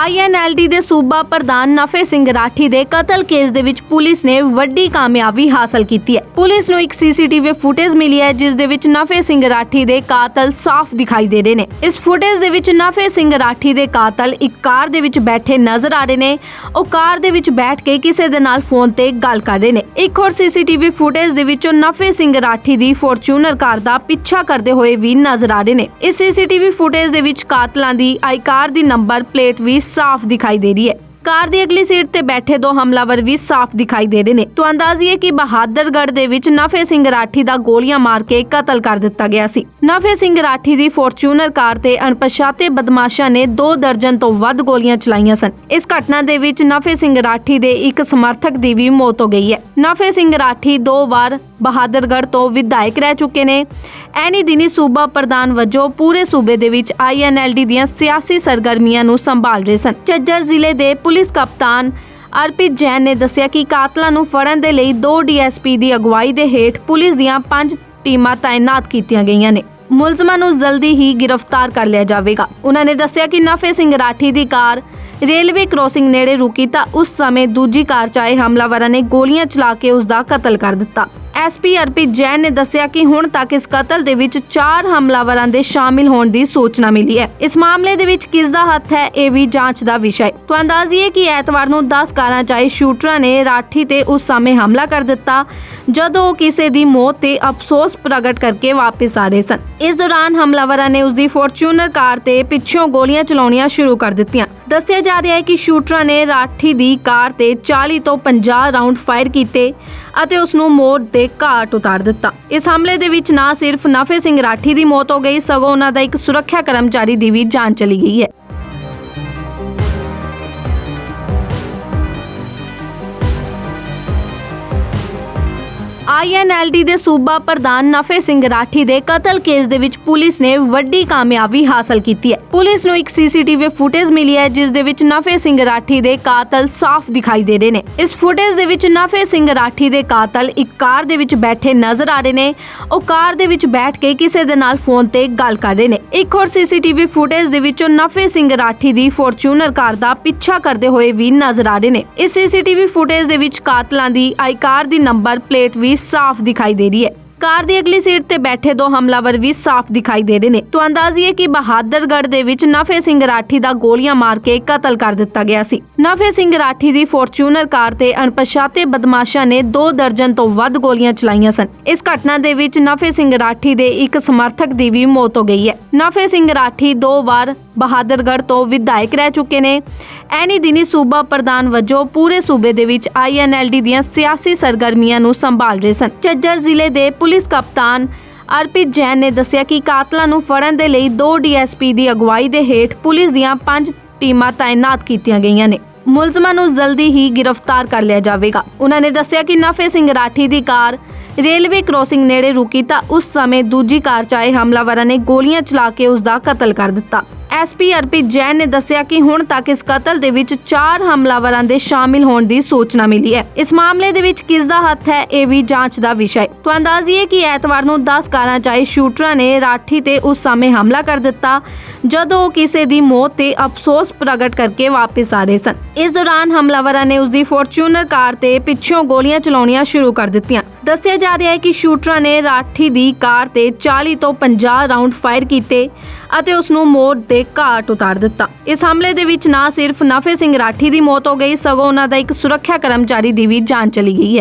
ਆਈਐਨਐਲਡੀ ਦੇ ਸੂਬਾ ਪ੍ਰਧਾਨ ਨਫੇ ਸਿੰਘ ਰਾਠੀ ਦੇ ਕਤਲ ਕੇਸ ਦੇ ਵਿੱਚ ਪੁਲਿਸ ਨੇ ਵੱਡੀ ਕਾਮਯਾਬੀ ਹਾਸਲ ਕੀਤੀ ਹੈ। ਪੁਲਿਸ ਨੂੰ ਇੱਕ ਸੀਸੀਟੀਵੀ ਫੁਟੇਜ ਮਿਲੀ ਹੈ, ਜਿਸ ਦੇ ਵਿੱਚ ਨਫੇ ਸਿੰਘ ਰਾਠੀ ਦੇ ਕਾਤਲ ਸਾਫ਼ ਦਿਖਾਈ ਦੇ ਰਹੇ ਨੇ। ਇਸ ਫੁਟੇਜ ਦੇ ਵਿੱਚ ਨਫੇ ਸਿੰਘ ਰਾਠੀ ਦੇ ਕਾਤਲ ਇੱਕ ਕਾਰ ਦੇ ਵਿੱਚ ਬੈਠੇ ਨਜ਼ਰ ਆ ਰਹੇ ਨੇ। ਉਹ ਕਾਰ ਦੇ ਵਿੱਚ ਬੈਠ ਕੇ ਕਿਸੇ ਦੇ ਨਾਲ ਫੋਨ ਤੇ ਗੱਲ ਕਰ ਰਹੇ ਨੇ। ਇੱਕ ਹੋਰ ਸੀਸੀਟੀਵੀ ਫੁਟੇਜ ਦੇ ਵਿੱਚੋਂ ਨਫੇ ਸਿੰਘ ਰਾਠੀ ਦੀ ਫੋਰਚੂਨਰ ਕਾਰ ਦਾ ਪਿੱਛਾ ਕਰਦੇ ਹੋਏ ਵੀ ਨਜ਼ਰ ਆ ਰਹੇ ਨੇ। ਇਸ ਸੀਸੀਟੀਵੀ ਫੁਟੇਜ ਦੇ ਵਿੱਚ ਕਾਤਲਾਂ ਦੀ, ਆਈ ਕਾਰ ਦੀ ਨੰਬਰ, ਪਲੇਟ ਵੀ ਸਾਫ਼ ਦਿਖਾਈ ਦੇ ਰਹੀ ਹੈ। ਕਾਰ ਦੀ ਅਗਲੀ ਸੀਟ ਤੇ ਬੈਠੇ ਦੋ ਹਮਲਾਵਰ ਵੀ ਸਾਫ਼ ਦਿਖਾਈ ਦੇ ਰਹੇ ਨੇ। ਤੋਂ ਅੰਦਾਜ਼ੀਏ ਕਿ ਬਹਾਦਰਗੜ੍ਹ ਦੇ ਵਿੱਚ ਨਫੇ ਸਿੰਘ ਰਾਠੀ ਦਾ ਗੋਲੀਆਂ ਮਾਰ ਕੇ ਕਤਲ ਕਰ ਦਿੱਤਾ ਗਿਆ ਸੀ। ਨਫੇ ਸਿੰਘ ਰਾਠੀ ਦੀ ਫੋਰਚੂਨਰ ਕਾਰ ਤੇ ਅਣਪਛਾਤੇ ਬਦਮਾਸ਼ਾਂ ਨੇ 2 ਦਰਜਨ ਤੋਂ ਵੱਧ ਗੋਲੀਆਂ ਚਲਾਈਆਂ ਸਨ। ਇਸ ਘਟਨਾ ਦੇ ਵਿੱਚ ਨਫੇ ਸਿੰਘ ਰਾਠੀ ਦੇ ਇੱਕ ਸਮਰਥਕ ਦੀ ਵੀ ਮੌਤ ਹੋ ਗਈ ਹੈ। ਨਫੇ ਸਿੰਘ ਰਾਠੀ ਦੋ ਵਾਰ ਬਹਾਦਰਗੜ੍ਹ ਤੋਂ ਵਿਧਾਇਕ ਰਹਿ ਚੁੱਕੇ ਨੇ। ਐਨੀ ਦਿਨੀ ਸੂਬਾ ਪ੍ਰਧਾਨ ਵਜੋਂ ਪੂਰੇ ਸੂਬੇ ਦੇ ਵਿੱਚ ਆਈਐਨਐਲਡੀ ਦੀਆਂ ਸਿਆਸੀ ਸਰਗਰਮੀਆਂ ਨੂੰ ਸੰਭਾਲ ਰਹੇ ਸਨ। ਝੱਜਰ ਜ਼ਿਲ੍ਹੇ ਦੇ ਪੁਲਿਸ ਕਪਤਾਨ ਅਰਪਿਤ ਜੈਨ ਨੇ ਦੱਸਿਆ ਕਿ ਕਾਤਲਾਂ ਨੂੰ ਫੜਨ ਦੇ ਲਈ ਦੋ ਡੀਐਸਪੀ ਦੀ ਅਗਵਾਈ ਦੇ ਹੇਠ ਪੁਲਿਸ ਦੀਆਂ ਪੰਜ ਟੀਮਾਂ ਤਾਇਨਾਤ ਕੀਤੀਆਂ ਗਈਆਂ ਨੇ। ਮੁਲਜ਼ਮਾਂ ਨੂੰ ਜਲਦੀ ਹੀ ਗ੍ਰਿਫਤਾਰ ਕਰ ਲਿਆ ਜਾਵੇਗਾ। ਉਹਨਾਂ ਨੇ ਦੱਸਿਆ ਕਿ ਨਫੇ ਸਿੰਘ ਰਾਠੀ ਦੀ ਕਾਰ ਰੇਲਵੇ ਕ੍ਰੋਸਿੰਗ ਨੇੜੇ ਰੁਕੀ ਤਾਂ ਉਸ ਸਮੇਂ ਦੂਜੀ ਕਾਰ 'ਚ ਆਏ ਹਮਲਾਵਰਾਂ ਨੇ ਗੋਲੀਆਂ ਚਲਾ ਕੇ ਉਸ ਦਾ ਕਤਲ ਕਰ ਦਿੱਤਾ। ਐਸਪੀ ਅਰਪਿਤ ਜੈਨ ਨੇ ਦੱਸਿਆ ਕਿ ਹੁਣ ਤੱਕ ਇਸ ਕਤਲ ਦੇ ਵਿੱਚ 4 ਹਮਲਾਵਰਾਂ ਦੇ ਸ਼ਾਮਿਲ ਹੋਣ ਦੀ ਸੂਚਨਾ ਮਿਲੀ ਹੈ। ਇਸ ਮਾਮਲੇ ਦੇ ਵਿੱਚ ਕਿਸ ਦਾ ਹੱਥ ਹੈ, ਇਹ ਵੀ ਜਾਂਚ ਦਾ ਵਿਸ਼ਾ ਹੈ। ਤੋਂ ਅੰਦਾਜ਼ੀਏ ਕਿ ਐਤਵਾਰ ਨੂੰ 10 ਕਾਰਾਂ 'ਚ ਆਏ ਸ਼ੂਟਰਾਂ ਨੇ ਰਾਠੀ ਤੇ ਉਸ ਸਮੇਂ ਹਮਲਾ ਕਰ ਦਿੱਤਾ, ਜਦੋਂ ਉਹ ਕਿਸੇ ਦੀ ਮੌਤ ਤੇ ਅਫਸੋਸ ਪ੍ਰਗਟ ਕਰਕੇ ਵਾਪਸ ਆ ਰਹੇ ਸਨ। ਇਸ ਦੌਰਾਨ ਹਮਲਾਵਰਾਂ ਨੇ ਉਸ ਦੀ ਫੋਰਚੂਨਰ ਕਾਰ ਤੇ ਪਿੱਛੋਂ ਗੋਲੀਆਂ ਚਲਾਉਣੀਆਂ ਸ਼ੁਰੂ ਕਰ ਦਿੱਤੀਆਂ। ਦੱਸਿਆ ਜਾ ਰਿਹਾ ਹੈ ਕਿ ਸ਼ੂਟਰਾਂ ਨੇ ਰਾਠੀ ਦੀ ਕਾਰ ਤੇ 40 ਤੋਂ 50 ਰਾਉਂਡ ਫਾਇਰ ਕੀਤੇ ਅਤੇ ਉਸ ਨੂੰ ਮੋੜ ਦੇ ਘਾਟ ਉਤਾਰ ਦਿੱਤਾ। ਇਸ ਹਮਲੇ ਦੇ ਵਿੱਚ ਨਾ ਸਿਰਫ ਨਫੇ ਸਿੰਘ ਰਾਠੀ ਦੀ ਮੌਤ ਹੋ ਗਈ, ਸਗੋਂ ਉਹਨਾਂ ਦਾ ਇੱਕ ਸੁਰੱਖਿਆ ਕਰਮਚਾਰੀ ਦੀ ਵੀ ਜਾਨ ਚਲੀ ਗਈ ਹੈ। ਆਈਐਨਐਲਡੀ ਦੇ ਸੂਬਾ ਪ੍ਰਧਾਨ ਨਫੇ ਸਿੰਘ ਰਾਠੀ ਦੇ ਕਤਲ ਕੇਸ ਦੇ ਵਿੱਚ ਪੁਲਿਸ ਨੇ ਵੱਡੀ ਕਾਮਯਾਬੀ ਹਾਸਲ ਕੀਤੀ ਹੈ। ਪੁਲਿਸ ਨੂੰ ਇੱਕ ਸੀਸੀਟੀਵੀ ਫੁਟੇਜ ਮਿਲੀ ਹੈ, ਜਿਸ ਦੇ ਵਿੱਚ ਨਫੇ ਸਿੰਘ ਰਾਠੀ ਦੇ ਕਾਤਲ ਸਾਫ਼ ਦਿਖਾਈ ਦੇ ਰਹੇ ਨੇ। ਇਸ ਫੁਟੇਜ ਦੇ ਵਿੱਚ ਨਫੇ ਸਿੰਘ ਰਾਠੀ ਦੇ ਕਾਤਲ ਇੱਕ ਕਾਰ ਦੇ ਵਿੱਚ ਬੈਠੇ ਨਜ਼ਰ ਆ ਰਹੇ ਨੇ। ਉਹ ਕਾਰ ਦੇ ਵਿੱਚ ਬੈਠ ਕੇ ਕਿਸੇ ਦੇ ਨਾਲ ਫੋਨ ਤੇ ਗੱਲ ਕਰ ਰਹੇ ਨੇ। ਇੱਕ ਹੋਰ ਸੀਸੀਟੀਵੀ ਫੁਟੇਜ ਦੇ ਵਿੱਚੋਂ ਨਫੇ ਸਿੰਘ ਰਾਠੀ ਦੀ ਫੋਰਚੂਨਰ ਕਾਰ ਦਾ ਪਿੱਛਾ ਕਰਦੇ ਹੋਏ ਵੀ ਨਜ਼ਰ ਆ ਰਹੇ ਨੇ। ਇਸ ਸੀਸੀਟੀਵੀ ਫੁਟੇਜ ਦੇ ਵਿੱਚ ਕਾਤਲਾਂ ਦੀ, ਆਈ ਕਾਰ ਦੀ ਨੰਬਰ, ਪਲੇਟ ਵੀ ਸਾਫ਼ ਦਿਖਾਈ ਦੇ ਰਹੀ ਹੈ। ਕਾਰ ਦੀ ਅਗਲੀ ਸੀਟ ਤੇ ਬੈਠੇ ਦੋ ਹਮਲਾਵਰ ਵੀ ਸਾਫ਼ ਦਿਖਾਈ ਦੇ ਰਹੇ ਨੇ। ਤੋਂ ਅੰਦਾਜ਼ੀਏ ਕਿ ਬਹਾਦਰਗੜ੍ਹ ਦੇ ਵਿੱਚ ਨਫੇ ਸਿੰਘ ਰਾਠੀ ਦਾ ਗੋਲੀਆਂ ਮਾਰ ਕੇ ਕਤਲ ਕਰ ਦਿੱਤਾ ਗਿਆ ਸੀ। ਨਫੇ ਸਿੰਘ ਰਾਠੀ ਦੀ ਫੋਰਚੂਨਰ ਕਾਰ ਤੇ ਅਣਪਛਾਤੇ ਬਦਮਾਸ਼ਾਂ ਨੇ 2 ਦਰਜਨ ਤੋਂ ਵੱਧ ਗੋਲੀਆਂ ਚਲਾਈਆਂ ਸਨ। ਇਸ ਘਟਨਾ ਦੇ ਵਿੱਚ ਨਫੇ ਸਿੰਘ ਰਾਠੀ ਦੇ ਇੱਕ ਸਮਰਥਕ ਦੀ ਵੀ ਮੌਤ ਹੋ ਗਈ ਹੈ। ਨਫੇ ਸਿੰਘ ਰਾਠੀ ਦੋ ਵਾਰ ਬਹਾਦਰਗੜ੍ਹ ਤੋਂ ਵਿਧਾਇਕ ਰਹਿ ਚੁੱਕੇ ਨੇ। ਐਨੀ ਦਿਨੀ ਸੂਬਾ ਪ੍ਰਧਾਨ ਵਜੋਂ ਪੂਰੇ ਸੂਬੇ ਦੇ ਵਿੱਚ ਆਈਐਨਐਲਡੀ ਦੀਆਂ ਸਿਆਸੀ ਸਰਗਰਮੀਆਂ ਨੂੰ ਸੰਭਾਲ ਰਹੇ ਸਨ। ਝੱਜਰ ਜ਼ਿਲ੍ਹੇ ਦੇ ਪੁਲਿਸ ਕਪਤਾਨ ਅਰਪਿਤ ਜੈਨ ਨੇ ਦੱਸਿਆ ਕਿ ਕਾਤਲਾਂ ਨੂੰ ਫੜਨ ਦੇ ਲਈ ਦੋ ਡੀਐਸਪੀ ਦੀ ਅਗਵਾਈ ਦੇ ਹੇਠ ਪੁਲਿਸ ਦੀਆਂ ਪੰਜ ਟੀਮਾਂ ਤਾਇਨਾਤ ਕੀਤੀਆਂ ਗਈਆਂ ਨੇ। ਮੁਲਜ਼ਮਾਂ ਨੂੰ ਜਲਦੀ ਹੀ ਗ੍ਰਿਫਤਾਰ ਕਰ ਲਿਆ ਜਾਵੇਗਾ। ਉਹਨਾਂ ਨੇ ਦੱਸਿਆ ਕਿ ਨਫੇ ਸਿੰਘ ਰਾਠੀ ਦੀ ਕਾਰ ਰੇਲਵੇ ਕ੍ਰੋਸਿੰਗ ਨੇੜੇ ਰੁਕੀ ਤਾਂ ਉਸ ਸਮੇਂ ਦੂਜੀ ਕਾਰ 'ਚ ਆਏ ਹਮਲਾਵਰਾਂ ਨੇ ਗੋਲੀਆਂ ਚਲਾ ਕੇ ਉਸ ਦਾ ਕਤਲ ਕਰ ਦਿੱਤਾ। ਐਸਪੀ ਅਰਪਿਤ ਜੈਨ ਨੇ ਦੱਸਿਆ ਕਿ ਹੁਣ ਤੱਕ ਇਸ ਕਤਲ ਦੇ ਵਿੱਚ 4 ਹਮਲਾਵਰਾਂ ਦੇ ਸ਼ਾਮਿਲ ਹੋਣ ਦੀ ਸੂਚਨਾ ਮਿਲੀ ਹੈ। ਇਸ ਮਾਮਲੇ ਦੇ ਵਿੱਚ ਕਿਸ ਦਾ ਹੱਥ ਹੈ, ਇਹ ਵੀ ਜਾਂਚ ਦਾ ਵਿਸ਼ਾ ਹੈ। ਤੋਂ ਅੰਦਾਜ਼ੀਏ ਕਿ ਐਤਵਾਰ ਨੂੰ 10 ਕਾਰਾਂ 'ਚ ਸ਼ੂਟਰਾਂ ਨੇ ਰਾਠੀ ਤੇ ਉਸ ਸਮੇਂ ਹਮਲਾ ਕਰ ਦਿੱਤਾ, ਜਦੋਂ ਉਹ ਕਿਸੇ ਦੀ ਮੌਤ ਤੇ ਅਫਸੋਸ ਪ੍ਰਗਟ ਕਰਕੇ ਵਾਪਸ ਆ ਰਹੇ ਸਨ। ਇਸ ਦੌਰਾਨ ਹਮਲਾਵਰਾਂ ਨੇ ਉਸ ਦੀ ਫੋਰਚੂਨਰ ਕਾਰ ਤੇ ਪਿੱਛੋਂ ਗੋਲੀਆਂ ਚਲਾਉਣੀਆਂ ਸ਼ੁਰੂ ਕਰ ਦਿੱਤੀਆਂ। ਦੱਸਿਆ ਜਾ ਰਿਹਾ ਹੈ ਕਿ ਸ਼ੂਟਰਾਂ ਨੇ ਰਾਠੀ ਦੀ ਕਾਰ ਤੇ 40 ਤੋਂ 50 ਰਾਉਂਡ ਫਾਇਰ ਕੀਤੇ ਅਤੇ ਉਸ ਨੂੰ ਮੋੜ ਦੇ ਘਾਟ ਉਤਾਰ ਦਿੱਤਾ। ਇਸ ਹਮਲੇ ਦੇ ਵਿੱਚ ਨਾ ਸਿਰਫ ਨਫੇ ਸਿੰਘ ਰਾਠੀ ਦੀ ਮੌਤ ਹੋ ਗਈ, ਸਗੋਂ ਉਹਨਾਂ ਦਾ ਇੱਕ ਸੁਰੱਖਿਆ ਕਰਮਚਾਰੀ ਦੀ ਵੀ ਜਾਨ ਚਲੀ ਗਈ ਹੈ।